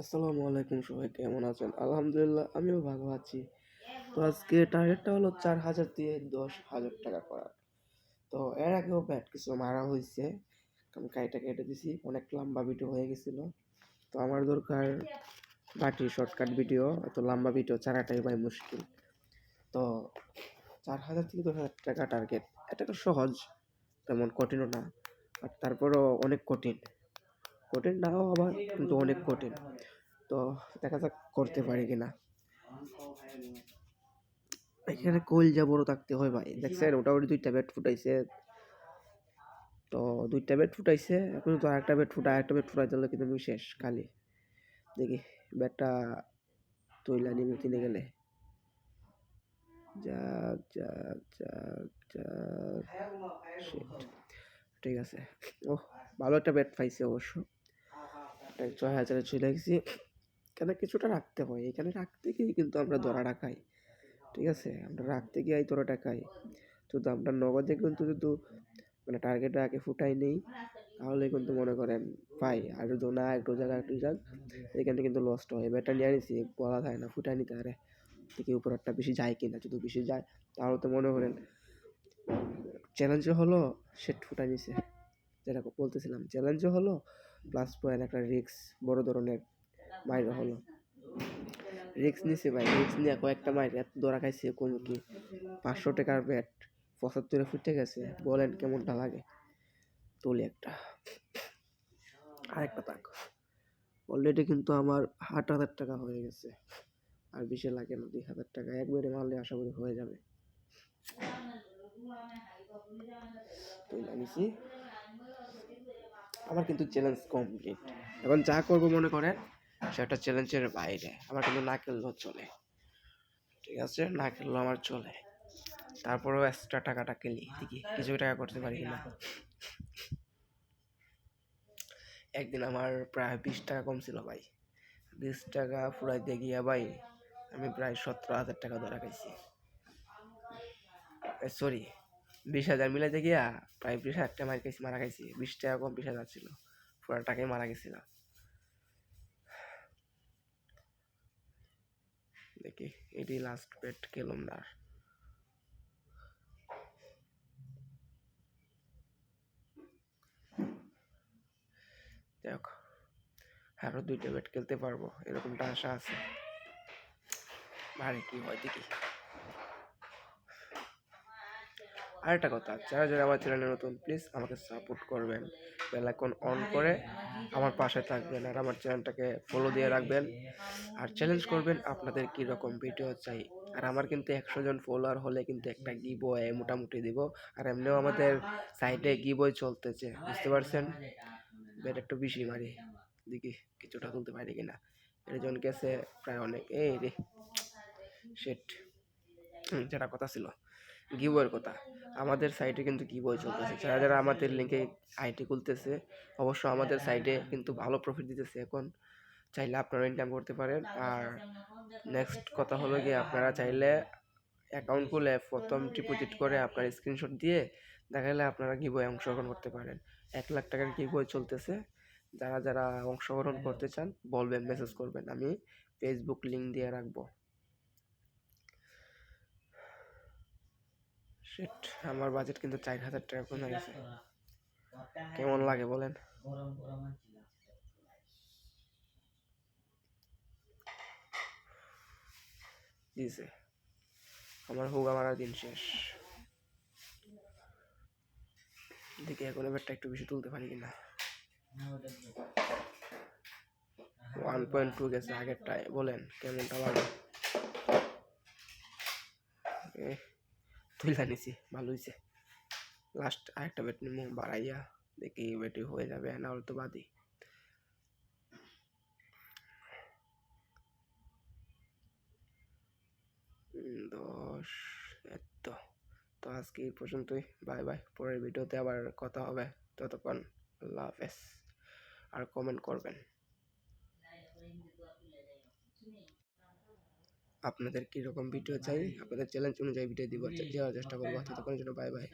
আসসালামু আলাইকুম, সবাই কেমন আছেন? আলহামদুলিল্লাহ, আমিও ভালো আছি। তো আজকে টার্গেটটা হলো চার হাজার দিয়ে দশ হাজার টাকা করার তো এর আগেও ব্যাট কিছু মারা হয়েছে আমি কাইটা কেটে দিছি, অনেক লম্বা ভিডিও হয়ে গেছিল। তো আমার দরকার বাটি শর্টকাট ভিডিও এত লম্বা ভিডিও চারাটাই ভাই মুশকিল। তো চার হাজার থেকে দশ হাজার টাকা টার্গেট এটা তো সহজ, তেমন কঠিনও না। আর তারপরও অনেক কঠিন। কঠিন, নাও আবার কিন্তু অনেক কঠিন। তো দেখা যাক করতে পারি কিনা। এখানে কলজা বড় থাকতে হয় ভাই। দেখছেন ওটাও দুইটা ব্যাট ফুটাইছে। তো দুইটা ব্যাট ফুটাইছে, এখন তো আরেকটা ব্যাট ফুটা আরেকটা ব্যাট ফুটাইতে হলে কিন্তু শেষ খালি। দেখি ব্যাটটা তৈলা নিয়ে কিনে গেলে। যাক যাক যাক যাক ঠিক আছে। ও ভালো একটা ব্যাট পাইছে অবশ্য। ছয় হাজারে চলে গেছি। এখানে কিছুটা রাখতে হয়। এখানে রাখতে গিয়ে কিন্তু আমরা ধরা রাখাই ঠিক আছে? আমরা রাখতে গিয়ে ধরা টাকাই শুধু আমরা নগদে কিন্তু শুধু মানে টার্গেটটা আগে ফুটাই নেই। তাহলে কিন্তু মনে করেন, পাই। আর যদি না একটু জায়গা, একটু যাক এখানে কিন্তু লস্ট হয়। ব্যাটটা নিয়ে আনিছি, বলা যায় না, ফুটাই নিতে পারে। দেখি উপরটা বেশি যায় কিনা। যদি বেশি যায়, তাহলে তো মনে করেন চ্যালেঞ্জ হলো সেট ফুটাই নিছে। যেটা বলতেছিলাম চ্যালেঞ্জ হলো প্লাস পয়েন্ট একটা রিক্স বড় ধরনের মাইর হলো। রিক্স নিছে ভাই রিক্স নিয়ে কয়েকটা মাইর এত দৌড়া খাইছে কোন কি? পাঁচশো টাকার ব্যাট পঁচাত্তরে ফুটে গেছে। বলেন কেমনটা লাগে? তুলি একটা। আরেকটা তাক। অলরেডি কিন্তু আমার আট হাজার টাকা হয়ে গেছে। আর বেশি লাগে না, দুই হাজার টাকা। একবারে মারলে আশা করি হয়ে যাবে। আমার কিন্তু চ্যালেঞ্জ কমপ্লিট এখন যা করব মনে করেন সেটা চ্যালেঞ্জের বাইরে। আমার কিন্তু না খেললেও চলে। ঠিক আছে? না খেললেও আমার চলে। তারপরেও এক্সট্রা টাকাটা খেলি দেখি কিছু টাকা করতে পারি না একদিন আমার প্রায় বিশ টাকা কম ছিল ভাই। বিশ টাকা ফুরাইতে গিয়া ভাই আমি প্রায় সতেরো হাজার টাকা ধরা খাইছি। সরি বিশ হাজার মিলাইতে গিয়া প্রায় বিশ হাজার টাকা মারা খাইছি মারা খাইছি। বিশ টাকা কম বিশ হাজার ছিল। পুরো টাকাই মারা গেছিল। দেখি, এটি লাস্ট পেট খেলাম না আর। যাই আরও দুইটা ব্যাট খেলতে পারব, এরকমটা আশা আছে। ভারী কি হয় দেখি। আরেকটা কথা যারা যারা আমার চ্যানেলে নতুন প্লিজ আমাকে সাপোর্ট করবেন। বেল আইকন অন করে আমার পাশে থাকবেন আর আমার চ্যানেলটাকে ফলো দিয়ে রাখবেন। আর চ্যালেঞ্জ করবেন আপনাদের কি রকম ভিডিও চাই। আর আমার কিন্তু একশো জন ফলোয়ার হলে কিন্তু একটা গিবয় মোটামুটি দিব। আর এমনিও আমাদের সাইডে গিবই চলতেছে বুঝতে পারছেন? ব্যাট একটু বেশি মারি। দেখি কিছুটা তুলতে পারি কিনা। এর জন গেছে প্রায় অনেক। এই রে সেট যেটা কথা ছিল। গিবয়ের কথা। আমাদের সাইটে কিন্তু গিবয় চলতেছে। যারা যারা আমাদের লিঙ্কে আইটি খুলতেছে, অবশ্য আমাদের সাইটে কিন্তু ভালো প্রফিট দিতেছে এখন। চাইলে আপনারা ইনকাম করতে পারেন। আর নেক্সট কথা হলো গিয়ে আপনারা চাইলে অ্যাকাউন্ট খুলে প্রথম ডিপোজিট করে আপনার স্ক্রিনশট দিয়ে দেখালে আপনারা গিবয়ে অংশগ্রহণ করতে পারেন। এক লাখ টাকার গিবয় চলতেছে। যারা যারা অংশগ্রহণ করতে চান, বলবেন মেসেজ করবেন। আমি ফেসবুক লিঙ্ক দিয়ে রাখব। শিট আমার বাজেট কিন্তু চার হাজার টাকা কমে গেছে। কেমন লাগে বলেন? দিছে আমার হুগা দিন শেষ। দেখি এখন এবারটা একটু বেশি তুলতে পারি কিনা। ওয়ান পয়েন্ট টু গেছে আগেরটায়, বলেন কেমনটা লাগে? এ, তুইলা নিছি ভালো হয়েছে লাস্ট আরেকটা বেট নিমু বাড়াইয়া দেখি বেটি হয়ে যাবে না হলে তো বাদি দশ এত। তো আজকে এই পর্যন্তই বাই বাই পরের ভিডিওতে আবার কথা হবে। ততক্ষণ আল্লাহ হাফেজ। আর কমেন্ট করবেন। আপনাদের কীরকম ভিডিও চাই আপনাদের চ্যালেঞ্জ অনুযায়ী ভিডিও দিব দেওয়ার চেষ্টা করব। ততক্ষণের জন্য বাই বাই